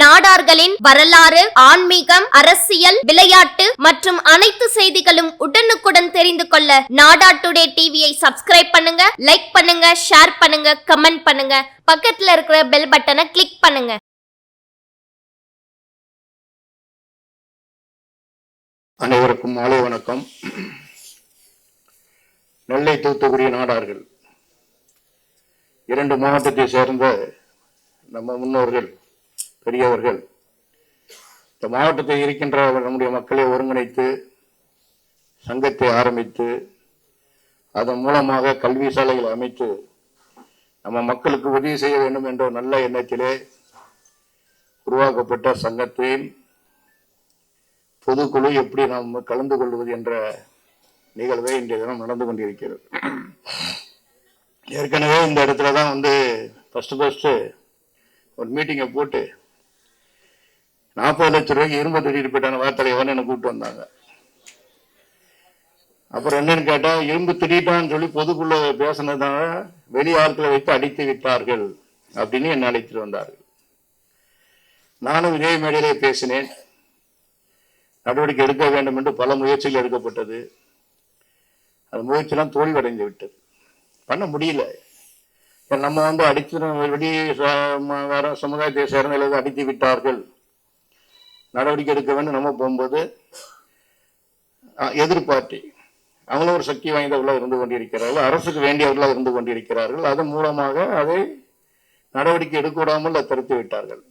நாடார்களின் வரலாறு ஆன்மீகம் அரசியல் விளையாட்டு மற்றும் அனைத்து செய்திகளும் உடனுக்குடன் தெரிந்து கொள்ள நாடா டுடே டிவியை சப்ஸ்கிரைப் பண்ணுங்க லைக் பண்ணுங்க ஷேர் பண்ணுங்க கமெண்ட் பண்ணுங்க. பக்கத்துல இருக்கிற பெல் பட்டனை கிளிக் பண்ணுங்க. அனைவருக்கும் மாலை வணக்கம். நெல்லை தூத்துக்குடி நாடார்கள். இரண்டு மாவட்டத்தை சேர்ந்த நம்ம முன்னோர்கள் பெரியவர்கள். இந்த மாவட்டத்தில் இருக்கின்ற நம்முடைய மக்களை ஒருங்கிணைத்து சங்கத்தை ஆரம்பித்து அதன் மூலமாக கல்வி சாலைகளை அமைத்து நம்ம மக்களுக்கு உதவி செய்ய வேண்டும் என்ற நல்ல எண்ணத்திலே உருவாக்கப்பட்ட சங்கத்தின் பொதுக்குழு எப்படி நாம் கலந்து கொள்வது என்ற நிகழ்வை இன்றைய தினம் நடந்து கொண்டிருக்கிறது. ஏற்கனவே இந்த இடத்துல தான் வந்து ஃபஸ்ட்டு ஃபஸ்ட்டு ஒரு மீட்டிங்கை போட்டு நாற்பது லட்சம் ரூபாய்க்கு இரும்பு திருடிட்டு போயிட்டான வார்த்தையவன் என்னை கூப்பிட்டு வந்தாங்க. அப்புறம் என்னன்னு கேட்டா இரும்பு திடீட்டான்னு சொல்லி பொதுக்குள்ள பேசினதால வெளி ஆட்களை வைத்து அடித்து விட்டார்கள் அப்படின்னு என்னை அழைத்துட்டு வந்தார்கள். நானும் இதே மேடையிலே பேசினேன். நடவடிக்கை எடுக்க வேண்டும் என்று பல முயற்சிகள் எடுக்கப்பட்டது. அந்த முயற்சியெல்லாம் தோல்வியடைந்து விட்டது. பண்ண முடியல. நம்ம வந்து அடித்து வெளி ச- வேற சமுதாயத்தை சேர்ந்த அடித்து விட்டார்கள். நடவடிக்கை எடுக்க வேண்டும். நம்ம போகும்போது எதிர்பார்ட்டி அவங்களும் ஒரு சக்தி வாய்ந்தவர்களாக இருந்து கொண்டிருக்கிறார்கள். அரசுக்கு வேண்டியவர்களாக இருந்து கொண்டிருக்கிறார்கள். அதன் மூலமாக அதை நடவடிக்கை எடுக்க விடாமல் தடுத்து விட்டார்கள்.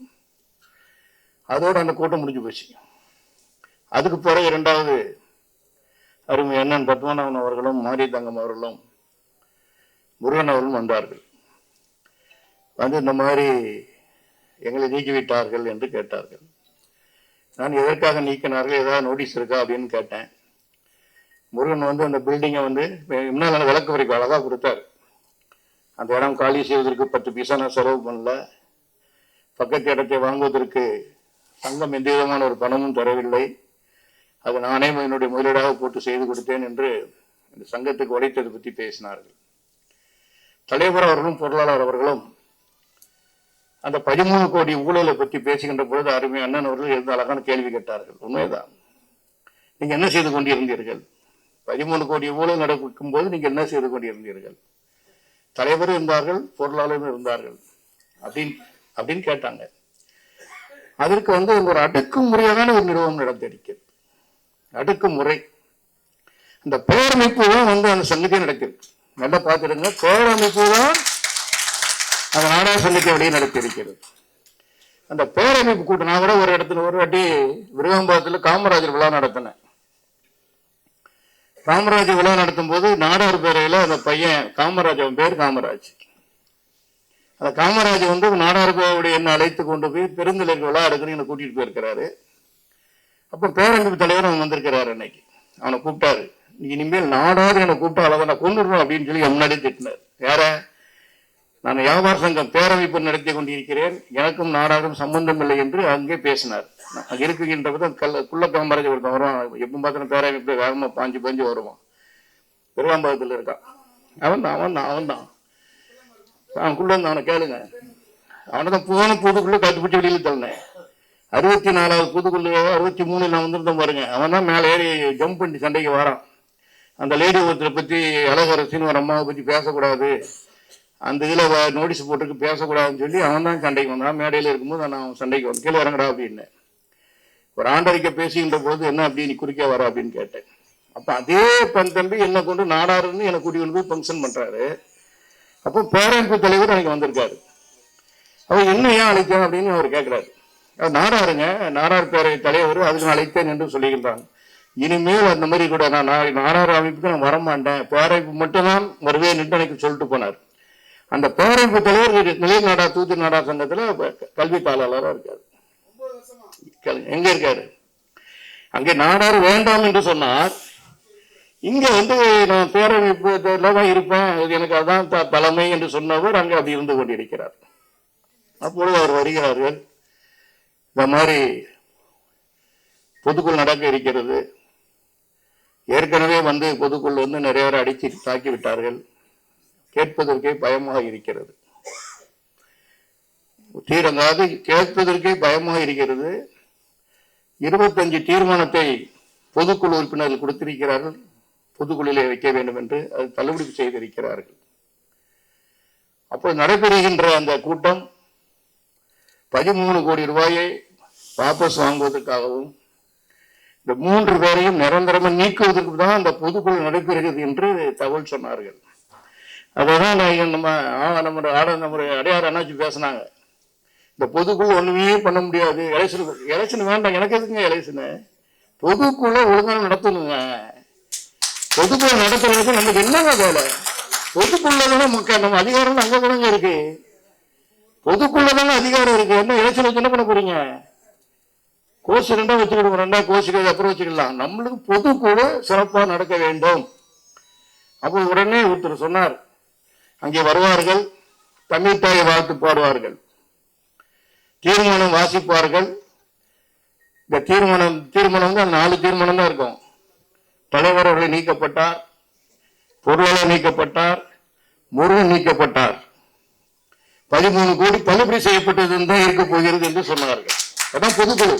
அதோடு அந்த கூட்டம் முடிஞ்சு போச்சு. அதுக்கு பிறகு இரண்டாவது அருமை அண்ணன் பத்மநாபன் அவர்களும் மாரி தங்கம் அவர்களும் முருகன் அவர்களும் வந்தார்கள். வந்து இந்த மாதிரி எங்களை நீக்கிவிட்டார்கள் என்று கேட்டார்கள். நான் எதற்காக நீக்கினார்கள்? ஏதாவது நோட்டீஸ் இருக்கா அப்படின்னு கேட்டேன். முருகன் வந்து அந்த பில்டிங்கை வந்து முன்னால் விளக்கு வரைக்கும் அழகாக கொடுத்தாரு. அந்த இடம் காலி செய்வதற்கு பத்து பைசா நான் செலவு பண்ணல. பக்கத்து இடத்தை வாங்குவதற்கு சங்கம் எந்த விதமான ஒரு பணமும் தரவில்லை. அது நானே என்னுடைய முதலீடாக போட்டு செய்து கொடுத்தேன் என்று இந்த சங்கத்துக்கு உடைத்தது பற்றி பேசினார்கள். தலைவர் அவர்களும் பொருளாளர் அவர்களும் அந்த பதிமூணு கோடி ஊழலை பற்றி பேசுகின்ற பொழுது அருமை அண்ணன் அவர்கள் இருந்த அழகான கேள்வி கேட்டார்கள். உண்மைதான். நீங்க என்ன செய்து கொண்டிருந்தீர்கள்? பதிமூணு கோடி ஊழல் நடக்கும் போது நீங்க என்ன செய்து கொண்டிருந்தீர்கள்? தலைவரும் இருந்தார்கள் பொருளாளரும் இருந்தார்கள். அப்படின்னு அப்படின்னு கேட்டாங்க. அதற்கு வந்து ஒரு அடுக்கு முறையான ஒரு நிறுவனம் நடந்திருக்கிறது அடக்குமுறை. இந்த பேரமைப்பு தான் வந்து அந்த சந்திக்க நடக்கிறது நல்லா பார்த்துடுங்க. பேரமைப்பு தான் அந்த நாடக சந்திக்க அப்படியே நடத்தியிருக்கிறது அந்த பேரமைப்பு கூட்டம் நான் கூட ஒரு இடத்துல ஒரு வாட்டி விருகம்பாக்கத்தில் காமராஜர் விழா நடத்தினேன். காமராஜர் விழா நடத்தும் போது நாடார் பேரையில் அந்த பையன் காமராஜன் அவன் பேர் காமராஜ். அந்த காமராஜ் வந்து நாடார் பேருடைய என்ன அழைத்து கொண்டு போய் பெருந்தலைக்கு விழா எடுக்கணும்னு என்னை கூட்டிகிட்டு போயிருக்கிறாரு. அப்போ பேரமைப்பு தலைவர் அவன் வந்திருக்கிறாரு அன்னைக்கு. அவனை கூப்பிட்டாரு. இனிமேல் நாடாவது என்னை கூப்பிட்டா அளவை நான் கொண்டுடுறோம் அப்படின்னு சொல்லி முன்னாடியே திட்டினார். யாரை? நான் வியாபார சங்கம் பேரமைப்பு நடத்தி கொண்டிருக்கிறேன். எனக்கும் நாடாரும் சம்பந்தம் இல்லை என்று அங்கே பேசினார். அங்கே இருக்குகின்ற போது கல் குள்ள காமராஜ் ஒருத்தன் வருவான். எப்போ பார்த்தாலும் பேரமைப்பு வேகமாக பாஞ்சு பாஞ்சு வருவான். பெருவாம்பாக்கத்தில் இருக்கான். அவன் தான் அவன் தான் அவன் தான். அவனுக்குள்ள இருந்து அவனை கேளுங்க. அவனை தான் போன புதுக்குள்ள கட்டுப்பிடிச்சு வெளியில் தள்ளினேன். அறுபத்தி நாலாவது புதுக்குள்ள அறுபத்தி மூணு நான் வந்திருந்தேன் பாருங்க. அவன் தான் மேலே ஏறி ஜம்ப் பண்ணி சண்டைக்கு வரான். அந்த லேடி ஒருத்தரை பற்றி அழகரசின்னு ஒரு அம்மாவை பற்றி பேசக்கூடாது. அந்த இதில் நோட்டீஸ் போட்டுருக்கு பேசக்கூடாதுன்னு சொல்லி அவன் தான் சண்டைக்கு வந்தான். மேடையில் இருக்கும்போது நான் சண்டைக்கு வந்து கீழே இறங்கடா அப்படின்னு. ஒரு ஆண்டறிக்கை பேசுகின்ற பொழுது என்ன அப்படி நீ குறுக்கே வர அப்படின்னு கேட்டேன். அப்போ அதே பெண் தம்பி என்னை கொண்டு நாடாருன்னு என்னை கூட்டி கொண்டு போய் ஃபங்க்ஷன் பண்ணுறாரு அப்போ பேரமைப்பு தலைவர் அன்னைக்கு வந்திருக்காரு. அவர் என்ன ஏன் அழைத்தேன்? அப்படின்னு அவர் கேட்குறாரு அவர் நாடாருங்க. நாடார் பேரவை தலைவர் அதுக்கு நான் அழைத்தேன் என்று சொல்லியிருந்தாங்க இனிமேல் அந்த மாதிரி கூட நான் நாடார் அமைப்புக்கு நான் வரமாட்டேன். பேரமைப்பு மட்டும்தான் வருவேன் என்று எனக்கு சொல்லிட்டு போனார். அந்த பேரமைப்பு தலைவர் நிலைநாடா தூத்து நாடா சங்கத்தில் கல்வி பாலாளராக இருக்காரு. எங்க இருக்காரு? அங்கே நாடார் வேண்டாம் என்று சொன்னார். இங்க வந்து நான் பேரமைப்பு தான் இருப்பேன். எனக்கு அதான் த- தலைமை என்று சொன்னவர் அங்கே அப்படி இருந்து கொண்டிருக்கிறார். அப்பொழுது அவர் வருகிறார்கள். இந்த மாதிரி பொதுக்குள் நடக்க இருக்கிறது. ஏற்கனவே வந்து பொதுக்குள் வந்து நிறைய பேர் அடித்து தாக்கி விட்டார்கள் கேட்பதற்கே பயமாக இருக்கிறது. தீரங்காது கேட்பதற்கே பயமாக இருக்கிறது. இருபத்தஞ்சு தீர்மானத்தை பொதுக்குழு உறுப்பினர்கள் கொடுத்திருக்கிறார்கள். பொதுக்குழுவிலே வைக்க வேண்டும் என்று அது தள்ளுபடி செய்திருக்கிறார்கள். அப்போ நடைபெறுகின்ற அந்த கூட்டம் பதிமூணு கோடி ரூபாயை வாபஸ் வாங்குவதற்காகவும் இந்த மூன்று பேரையும் நிரந்தரமாக நீக்குவதற்கு தான் அந்த பொதுக்குழு நடைபெறுகிறது என்று தகவல் சொன்னார்கள். அப்போதான் நான் நம்ம ஆ- நம்ம ஆட நம்ம அடையாறு அண்ணாச்சி பேசினாங்க. இந்த பொதுக்குழு ஒன்றுமே பண்ண முடியாது. எலெக்ஷன் எலெக்ஷன் வேண்டாம். எனக்கு எதுக்குங்க எலெக்ஷனு? பொதுக்குழு ஒழுங்காக நடத்தணுங்க. பொதுக்குழு நடத்துறதுக்கு நமக்கு என்னங்க வேலை? பொதுக்குள்ள தானே முக்கியம். நம்ம அதிகாரம் அங்கே தானங்க இருக்கு. பொதுக்குள்ள தானே அதிகாரம் இருக்கு. என்ன எலெக்ஷன் வச்சு என்ன பண்ண போறீங்க? கோர்ஸ் ரெண்டா வச்சுக்கிடுவோம் ரெண்டா கோர்ஸுக்கு அப்புறம் வச்சுக்கலாம். நம்மளுக்கு பொதுக்குழு சிறப்பாக நடக்க வேண்டும். அப்போ உடனே ஒருத்தர் சொன்னார் அங்கே வருவார்கள் தமிழ்த்தாயை வாழ்த்து பாடுவார்கள். தீர்மானம் வாசிப்பார்கள். இந்த தீர்மானம் தீர்மானம் வந்து நாலு தீர்மானம் தான் இருக்கும். தலைவர் அவர்கள் நீக்கப்பட்டார் பொருளாளர் நீக்கப்பட்டார் முருகன் நீக்கப்பட்டார். பதிமூணு கோடி தள்ளுபடி செய்யப்பட்டது தான் இருக்க போகிறது என்று சொன்னார்கள். அதான் பொதுக்குழு.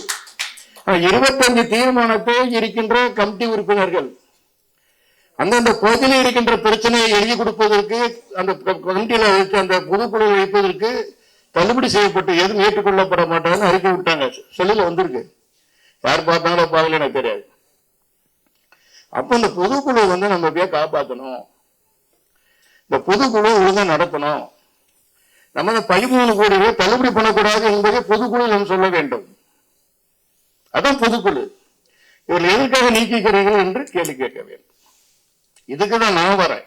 இருபத்தஞ்சு தீர்மானத்தை இருக்கின்ற கமிட்டி உறுப்பினர்கள். அந்தந்த பகுதியில் இருக்கின்ற பிரச்சனையை எழுதி கொடுப்பதற்கு அந்த கமிட்டியில் வைத்து அந்த பொதுக்குழு வைப்பதற்கு தள்ளுபடி செய்யப்பட்டு எதுவும் ஏற்றுக்கொள்ளப்பட மாட்டாங்கன்னு அறிக்கை விட்டாங்க. செல்லுல வந்திருக்கு. யார் பார்த்தாங்களோ பார்க்கல எனக்கு தெரியாது. அப்போ இந்த பொதுக்குழு வந்து நம்ம எப்படியா காப்பாற்றணும் இந்த பொதுக்குழு ஒழுங்கா நடத்தணும். நம்ம இந்த பதிமூணு கோடி ரூபாய் தள்ளுபடி பண்ணக்கூடாது என்பதை பொதுக்குழு நம்ம சொல்ல வேண்டும். அதான் பொதுக்குழு. இவர்கள் எதற்காக நீக்கிக்கிறீர்கள் என்று கேள்வி கேட்க வேண்டும். இதுக்கு தான் நான் வரேன்.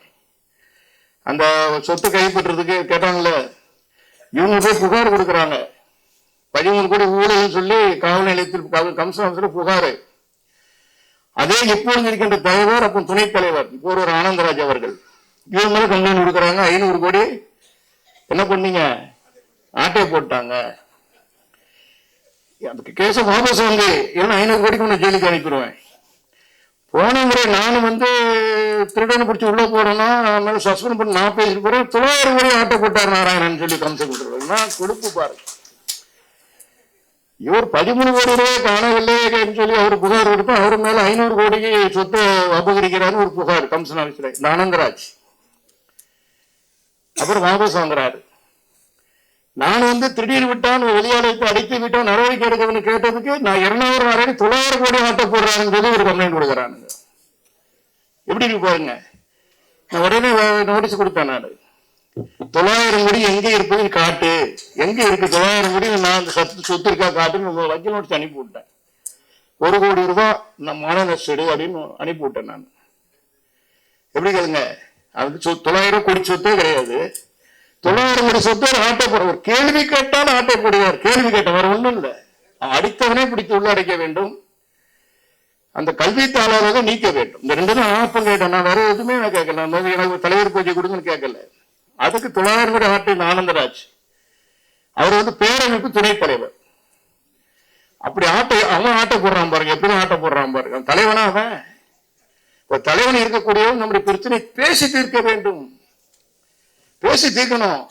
அந்த சொத்து கைப்பற்றுறதுக்கு கேட்டாங்கல்ல இவங்க போய் புகார் கொடுக்குறாங்க. பதிமூணு கோடி ஊழல் சொல்லி காவல் நிலையத்தில் காவல் புகார். அதே இப்பொழுது இருக்கின்ற தலைவர் அப்போ துணைத் தலைவர் இப்போ ஒரு ஆனந்தராஜ் அவர்கள். இவங்க மேலே கம்ப்ளைண்ட் கொடுக்குறாங்க ஐநூறு கோடி. என்ன பண்ணீங்க? ஆட்டை போட்டாங்க. அதுக்கு கேச வாபஸ் வந்து ஏன்னா ஐநூறு கோடிக்கு உன்னை ஜெயிலுக்கு அனுப்பிடுவேன். போன நானும் வந்து திருடனை பிடிச்சி உள்ள போடணும் அவன் சஸ்பெண்ட் பண்ணி நான் பேசிட்டு போகிறேன் தொள்ளாயிரம் கோடி ஆட்டை போட்டார் நாராயணன் சொல்லி கம்சம் கொடுத்துருவாங்க கொடுப்பு பாருங்க இவர் பதிமூணு கோடி ரூபாய் காணவில்லை சொல்லி அவர் புகார் கொடுத்து அவர் மேல ஐநூறு கோடிக்கு சொத்து அபகரிக்கிறாருன்னு ஒரு புகார் கமிஷன் ஆஃபீஸில் இந்த அனந்தராஜ் அப்புறம் வாபஸ் வாங்குறாரு. நான் வந்து திடீர் விட்டான் வெளியாளத்தை அடித்து விட்டான் நடவடிக்கை எடுக்கணும்னு கேட்டதுக்கு நான் இருநூறு நாளைக்கு தொள்ளாயிரம் கோடி ஆட்ட போடுறாங்கன்னு சொல்லி ஒரு கம்ப்ளைண்ட் கொடுக்குறானுங்க எப்படி இருக்கு பாருங்க. நான் உடனே நோட்டீஸ் கொடுத்தேன் நான். தொள்ளாயிரம் கோடி எங்க இருப்பது காட்டு. எங்க இருக்கு? தொள்ளாயிரம் கோடி நான் அந்த சத்து சொத்து இருக்கா காட்டுன்னு வக்கீல் நோட்டீஸ் அனுப்பி விட்டேன். ஒரு கோடி ரூபாய் நான் மன நஷ்டடு அப்படின்னு அனுப்பி விட்டேன் நான். எப்படி கேளுங்க? அது சொ- தொள்ளாயிரம் கோடி சொத்தே கிடையாது. தொள்ளாயிரம் கோடி சொத்து ஒரு ஆட்டை போடுவார் ஒரு கேள்வி கேட்டாலும் ஆட்டை போடுவார். கேள்வி கேட்ட வேற ஒண்ணும் இல்லை. அடித்தவனே பிடித்து உள்ளடைக்க வேண்டும். அந்த கல்வித்தாளராக நீக்க வேண்டும். இந்த ரெண்டு தான் ஆப்பம் கேட்டேன். நான் வேற எதுவுமே நான் கேட்கல. நான் எனக்கு தலைவர் பூஜை கொடுங்கன்னு கேட்கல. அதுக்கு தொள்ளாயிரம் கோடி ஆட்டின் ஆனந்தராஜ் அவர் வந்து பேரமைப்பு துணைத் தலைவர். அப்படி ஆட்டை அவன் ஆட்டை போடுறான் பாருங்க. எப்படி ஆட்டை போடுறான் பாருங்க. அவன் தலைவனா அவன். இப்ப தலைவன் இருக்கக்கூடியவன் நம்முடைய பிரச்சனை பேசி தீர்க்க வேண்டும். பேசி தீர்க்கணும்.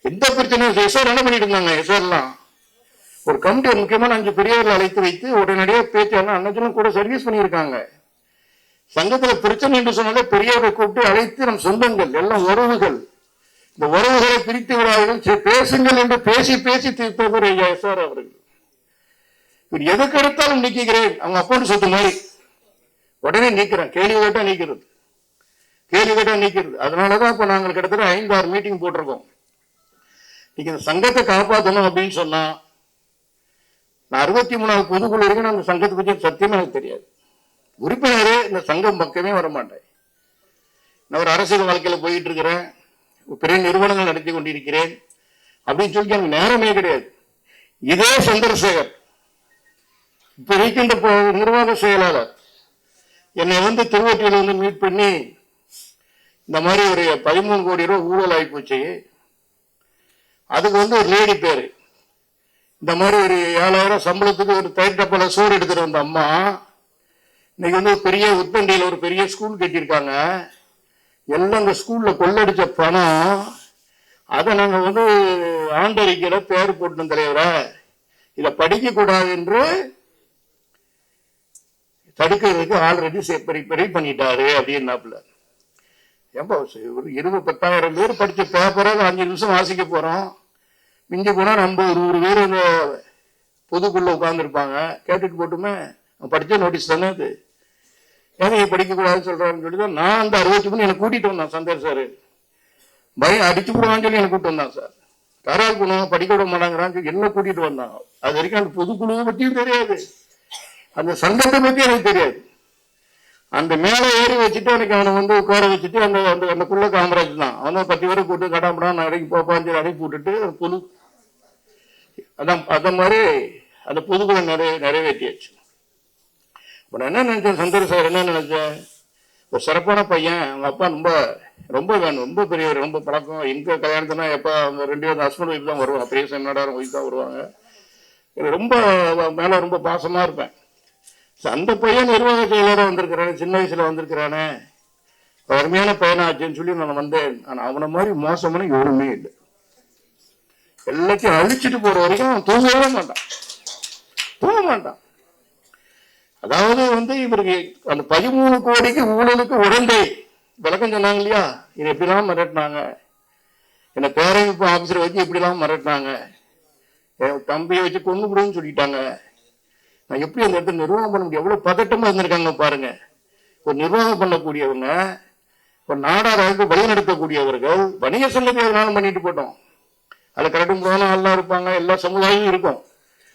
எந்த பிரச்சனையும் எஸ்ஆர் என்ன பண்ணிட்டு இருந்தாங்க? எல்லாம் ஒரு கமிட்டி ஒரு முக்கியமான அஞ்சு பெரியவர்கள் அழைத்து வைத்து உடனடியாக பேச்சாளர் அண்ணாச்சலும் கூட சர்வீஸ் பண்ணியிருக்காங்க. சங்கத்தில் பிரச்சனை என்று சொன்னாலே பெரியவரை கூப்பிட்டு அழைத்து நம் சொந்தங்கள் எல்லாம் உறவுகள். இந்த உறவுகளை பிரித்து விடாதீர்கள். சரி, பேசுங்கள் என்று பேசி பேசி தீர்த்தவர் ஐயா எஸ்ஆர் அவர்கள். இவர் எதுக்கு எடுத்தாலும் நீக்குகிறேன். அவங்க அப்போன்னு சொத்து மாதிரி உடனே நீக்கிறேன். கேள்வி கேட்டா நீக்கிறது. கேள்வி கேட்டா நீக்கிறது. அதனாலதான் இப்ப நாங்கள் கிட்டத்தட்ட ஐந்து ஆறு மீட்டிங் போட்டிருக்கோம். நீங்க இந்த சங்கத்தை காப்பாற்றணும் அப்படின்னு சொன்னா நான் அறுபத்தி மூணாவது பொதுக்குழு வரைக்கும் நான் அந்த சங்கத்தை பற்றி சத்தியமா எனக்கு தெரியாது. உறுப்பினரே இந்த சங்கம் பக்கமே வர மாட்டேன் நான் ஒரு அரசியல் வாழ்க்கையில் போயிட்டு இருக்கிறேன் பெரிய நிறுவனங்கள் நடத்தி கொண்டிருக்கிறேன். அப்படின்னு சொல்லி எனக்கு நேரமே கிடையாது. இதே சந்திரசேகர். இப்ப இருக்கின்ற நிர்வாக செயலாளர். என்னை வந்து திருவொற்றியில வந்து மீட் பண்ணி இந்த மாதிரி ஒரு பதிமூணு கோடி ரூபாய் ஊழல் ஆகி போச்சு. அதுக்கு வந்து ஒரு லேடி பேரு. இந்த மாதிரி ஒரு ஏழாயிரம் சம்பளத்துக்கு ஒரு தயிர் டப்பால சோறு எடுத்துட்டு வந்த அம்மா இன்னைக்கு வந்து பெரிய உத்தண்டியில் ஒரு பெரிய ஸ்கூல் கட்டியிருக்காங்க. எல்லாம் அந்த ஸ்கூல்ல கொள்ளடிச்ச பணம் அதை நாங்கள் வந்து ஆண்டறிக்கையில பேர் போட்டோம் தலைவரா. இதை படிக்க கூடாது என்று தடுக்கிறதுக்கு ஆல்ரெடி ரெடி பண்ணிட்டாரு அப்படின்னாப்புல. ஏன்பா ஒரு இருபது பத்தாயிரம் பேர் படிச்ச பேப்பரை அஞ்சு நிமிஷம் வாசிக்க போறோம். மிஞ்சி போனால் நம்ம ஒரு ஒரு பேர் அந்த பொதுக்குள்ளே உட்காந்துருப்பாங்க கேட்டுட்டு போட்டுமே அவன் படிச்ச நோட்டீஸ் தானே அது. ஏன் நீ படிக்கக்கூடாதுன்னு சொல்கிறான்னு சொல்லி தான் நான் அந்த அறுபத்தி மூணு எனக்கு கூட்டிட்டு வந்தான் சந்தேர் சார். பயம் அடிச்சு போடுவான்னு சொல்லி எனக்கு கூப்பிட்டு வந்தான் சார். தாராள் குணம் படிக்க விட மாட்டாங்கிறான்னு சொல்லி என்ன கூட்டிட்டு வந்தான். அது வரைக்கும் அந்த பொதுக்குழுவை பற்றியும் தெரியாது. அந்த சங்கத்தை பத்தி எனக்கு தெரியாது. அந்த மேலே ஏறி வச்சுட்டு எனக்கு அவனை வந்து உட்கார வச்சுட்டு அந்த அந்த அந்த குள்ள காமராஜ் தான். அவனை பத்து பேரை கூட்டு கடாமடா நாளைக்கு போப்பான்னு சொல்லி அனுப்பி போட்டுட்டு பொது அதான் அந்த மாதிரி அந்த பொதுக்குழு நிறைய நிறைவேற்றியாச்சு. இப்போ நான் என்ன நினைச்சேன்? சந்தர் சார் என்ன நினச்சேன் ஒரு சிறப்பான பையன். அவங்க அப்பா ரொம்ப ரொம்ப வேணும் ரொம்ப பெரியவர் ரொம்ப பழக்கம். எங்க கல்யாணத்துனா எப்போ அவங்க ரெண்டு பேரும் ஹஸ்பண்ட் ஒய்ஃப் தான் வருவாங்க. பெரிய சென்னாடாரம் ஒய்ஃப் தான் வருவாங்க. எனக்கு ரொம்ப மேலே ரொம்ப பாசமா இருப்பேன். அந்த பையன் நிர்வாக செயலராக வந்திருக்கிறானே சின்ன வயசுல வந்திருக்கிறானே. அருமையான பையனாச்சுன்னு சொல்லி நான் வந்தேன். ஆனா அவனை மாதிரி மோசமான எவருமே இல்லை. எல்லாத்தையும் அழிச்சிட்டு போற வரைக்கும் அவன் தூங்கவே மாட்டான். தூங்க மாட்டான். அதாவது வந்து இவருக்கு அந்த பதிமூணு கோடிக்கு ஊழலுக்கு உடந்தை விளக்கம் சொன்னாங்க இல்லையா? இதை எப்படிலாம் மிரட்டினாங்க? என்னை பேரமைப்பு ஆஃபீஸரை வச்சு எப்படிலாம் மிரட்டினாங்க? என் தம்பியை வச்சு கொண்டு விடுன்னு சொல்லிட்டாங்க. நான் எப்படி அந்த இடத்துல நிர்வாகம் பண்ண முடியும்? எவ்வளவு பதட்டமா இருந்திருக்காங்க பாருங்க. ஒரு நிர்வாகம் பண்ணக்கூடியவங்க ஒரு நாடாருக்கு வழி நடத்தக்கூடியவர்கள் வணிக சங்கத்தை எதனாலும் பண்ணிட்டு போட்டோம். அதுல கரெக்டும் போகணும் எல்லாம் இருப்பாங்க. எல்லா சமுதாயமும் இருக்கும்.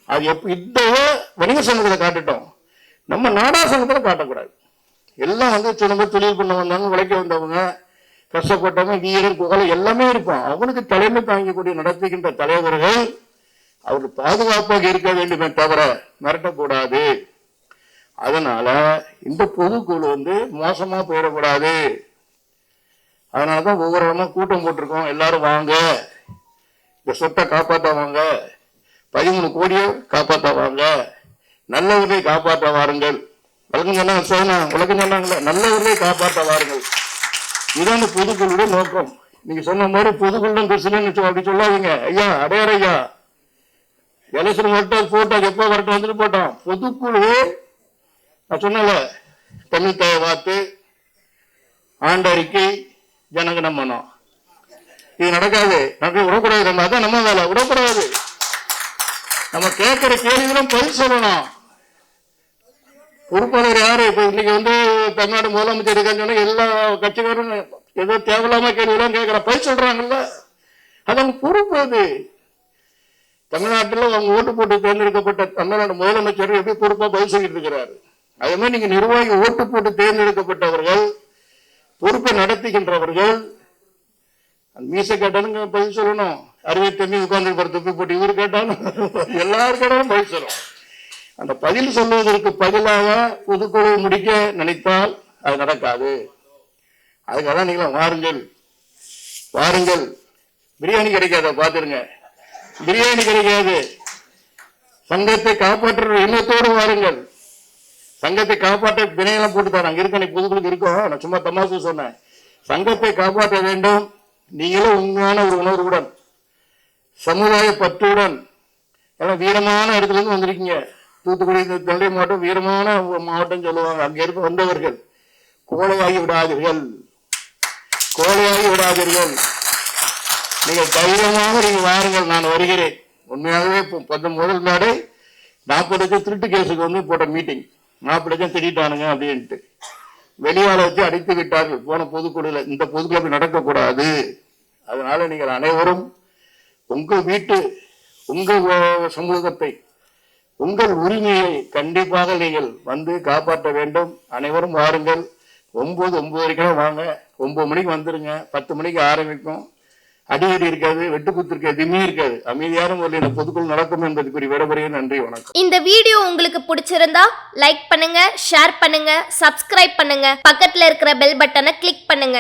அது எப்ப இந்த வணிக சங்கத்துல காட்டுட்டோம். நம்ம நாடா சங்கத்தில் காட்டக்கூடாது. எல்லாம் வந்து சிலம்ப தொழில் பண்ண வந்தவங்க உழைக்க வந்தவங்க கஷ்டப்பட்டவங்க வீரர் புகழ் எல்லாமே இருப்பான் அவனுக்கு தலைமை தாங்கக்கூடிய நடத்துகின்ற தலைவர்கள் அவர் பாதுகாப்பாக இருக்க வேண்டுமே தவிர மிரட்டக்கூடாது. அதனால இந்த பொதுக்குழு வந்து மோசமா போயிடக்கூடாது. அதனாலதான் ஒவ்வொரு இடமா கூட்டம் போட்டிருக்கோம். எல்லாரும் வாங்க. இந்த சொத்தை காப்பாற்ற வாங்க பதிமூணு கோடியை காப்பாற்ற நல்ல நல்லவர்களை காப்பாற்ற வாருங்கள். வழக்கம் சொன்னாங்க சோனா வழக்கம் சொன்னாங்களே நல்லவர்களை காப்பாற்ற வாருங்கள். இதுதான் பொதுக்குழுடைய நோக்கம். நீங்க சொன்ன மாதிரி பொதுக்குழு பிரச்சனைன்னு அப்படி சொல்லாதீங்க. ஐயா அடையார் ஐயா. எலெக்ஷன் வரட்டும் போட்டோம் எப்போ வரட்டும் வந்துட்டு போட்டோம். பொதுக்குழு நான் சொன்னல தமிழ் தேவை வாத்து ஆண்டறிக்கை ஜனகணமனம் இது நடக்காது. நடக்க விடக்கூடாது. நம்ம அதான் நம்ம வேலை. விடக்கூடாது. நம்ம கேட்கிற கேள்விகளும் பதில் சொல்லணும். பொறுப்பாளர் யாரு? இப்ப இன்னைக்கு வந்து தமிழ்நாடு முதலமைச்சர் இருக்கான்னு சொன்னா எல்லா கட்சிக்காரும் ஏதோ தேவையில்லாம கேள்விலாம் கேட்கிற பதில் சொல்றாங்கல்ல. அதன் பொறுப்பு அது. தமிழ்நாட்டில் அவங்க ஓட்டு போட்டு தேர்ந்தெடுக்கப்பட்ட தமிழ்நாடு முதலமைச்சர் எப்படி பொறுப்பா பதில் சொல்லிட்டு இருக்கிறாரு? அதே மாதிரி நீங்க நிர்வாகி ஓட்டு போட்டு தேர்ந்தெடுக்கப்பட்டவர்கள் பொறுப்பை நடத்துகின்றவர்கள் அந்த மீசை கேட்டாலும் பதில் சொல்லணும். அறுபத்தஞ்சு உட்கார்ந்து படுத்து போட்டு இவர் கேட்டாலும் எல்லாரும் கேட்டாலும் பதில் சொல்லணும். அந்த பதில் சொல்வதற்கு பதிலாக பொதுக்குழு முடிக்க நினைத்தால் அது நடக்காது. அதுக்காக நீங்களும் வாருங்கள். வாருங்கள். பிரியாணி கிடைக்காத பாத்துருங்க பிரியாணி கிடைக்காது. சங்கத்தை காப்பாற்றுற எண்ணத்தோடு வாருங்கள். சங்கத்தை காப்பாற்ற பிணையெல்லாம் போட்டு தரேன். அங்க இருக்க நீ பொதுக்குழுக்கு இருக்கோம். நான் சும்மா தமாசு சொன்னேன். சங்கத்தை காப்பாற்ற வேண்டும். நீங்களும் உண்மையான ஒரு உணர்வுடன் சமுதாய பற்றுடன் எல்லாம் வீரமான இடத்துல இருந்து வந்திருக்கீங்க. தூத்துக்குடி தொண்டை மாவட்டம் வீரமான மாவட்டம் சொல்லுவாங்க. அங்கிருந்து வந்தவர்கள் கோழையாகி விடாதீர்கள். கோழையாகி விடாதீர்கள். நீங்க தைரியமாக நீங்க வாருங்கள் நான் வருகிறேன். உண்மையாகவே இப்போ பத்து முதல் நாடு நாற்பது லட்சம் திருட்டு கேஸுக்கு வந்து போட்ட மீட்டிங் நாற்பது லட்சம் திருட்டானுங்க அப்படின்ட்டு. வெளியால வச்சு அடித்து விட்டார்கள். போன பொதுக்குழுல இந்த பொதுக்குழு நடக்கக்கூடாது. அதனால நீங்கள் அனைவரும் உங்கள் வீட்டு உங்கள் சமூகத்தை உங்கள் உரிமையை கண்டிப்பாக நீங்கள் வந்து காப்பாற்ற வேண்டும். அனைவரும் வாருங்கள். ஒன்பது ஒன்பது வரைக்கும் வாங்க. ஒன்பது மணிக்கு வந்துருங்க. பத்து மணிக்கு ஆரம்பிக்கும். அடிக்கடி இருக்காது வெட்டுக்குத்து இருக்காது எதுவுமே இருக்காது. அமைதியான முறையில் பொதுக்குள் நடக்கும் என்பதுக்குரிய விடமுறையும் நன்றி வணக்கம். இந்த வீடியோ உங்களுக்கு பிடிச்சிருந்தா லைக் பண்ணுங்க ஷேர் பண்ணுங்க சப்ஸ்கிரைப் பண்ணுங்க. பக்கத்துல இருக்கிற பெல் பட்டனை கிளிக் பண்ணுங்க.